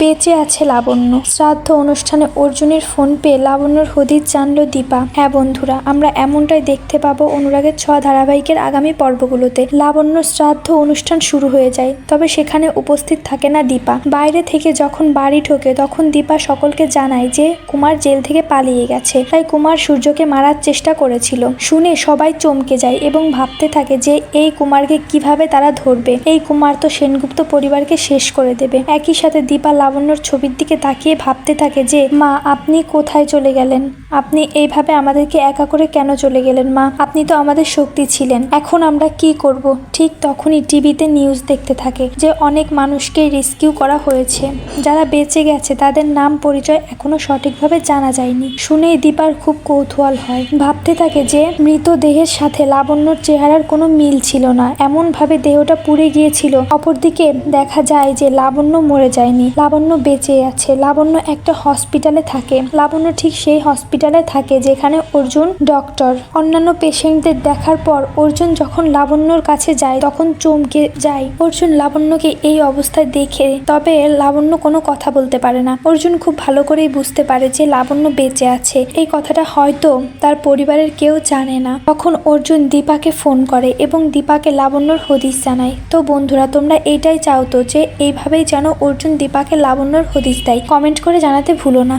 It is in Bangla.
বেঁচে আছে লাবণ্য। শ্রাদ্ধ অনুষ্ঠানে অর্জুনের ফোন পেয়ে লাবণ্যর হদিস জানল দীপা। হ্যাঁ বন্ধুরা, আমরা এমনটাই দেখতে পাবো অনুরাগের ছ ধারাবাহিকের আগামী পর্বগুলোতে। লাবণ্য শ্রাদ্ধ অনুষ্ঠান শুরু হয়ে যায়, তবে সেখানে উপস্থিত থাকে না দীপা। বাইরে থেকে যখন বাড়ি ঢোকে, তখন দীপা সকলকে জানায় যে কুমার জেল থেকে পালিয়ে গেছে। তাই কুমার সূর্যকে মারার চেষ্টা করেছিল। শুনে সবাই চমকে যায় এবং ভাবতে থাকে যে এই কুমারকে কীভাবে তারা ধরবে। এই কুমার তো সেনগুপ্ত পরিবারকে শেষ করে দেবে। একই সাথে দীপা লাবণ্যর ছবির দিকে তাকিয়ে ভাবতে থাকে যে, মা, আপনি কোথায় চলে গেলেন? আপনি এইভাবে আমাদেরকে একা করে কেন চলে গেলেন, মা? আপনি তো আমাদের শক্তি ছিলেন। এখন আমরা কি করব? ঠিক তখনই টিভিতে নিউজ দেখতে থাকে যে, অনেক মানুষকে রেস্কিউ করা হয়েছে। যারা বেঁচে গেছে তাদের নাম পরিচয় এখনও সঠিকভাবে জানা যায়নি। শুনেই দীপার খুব কৌতূহল হয়। ভাবতে থাকে যে মৃতদেহের সাথে লাবণ্যর চেহারার কোনো মিল ছিল না। এমন ভাবে দেহটা পুড়ে গিয়েছিল। অপরদিকে দেখা যায় যে, লাবণ্য মরে যায়নি। লাবণ্য বেঁচে আছে। লাবণ্য একটা হসপিটালে থাকে। লাবণ্য ঠিক সেই হসপিটালে থাকে যেখানে অর্জুন ডক্টর অন্যান্য পেশেন্টদের দেখার পর অর্জুন যখন লাবণ্যর কাছে যায়, তখন চমকে যায়। অর্জুন লাবণ্যকে এই অবস্থায় দেখে, তবে লাবণ্য কোনো কথা বলতে পারে না। অর্জুন খুব ভালো করেই বুঝতে পারে যে লাবণ্য বেঁচে আছে। এই কথাটা হয়তো তার পরিবারের কেউ জানে না। তখন অর্জুন দীপাকে ফোন করে এবং দীপাকে লাবণ্যর হদিস জানায়, তো বন্ধুরা, তোমরা এইটাই চাও তো যে এইভাবেই যেন অর্জুন দীপাকে লাবণ্যর হদিস দেয় কমেন্ট করে জানাতে ভুলো না।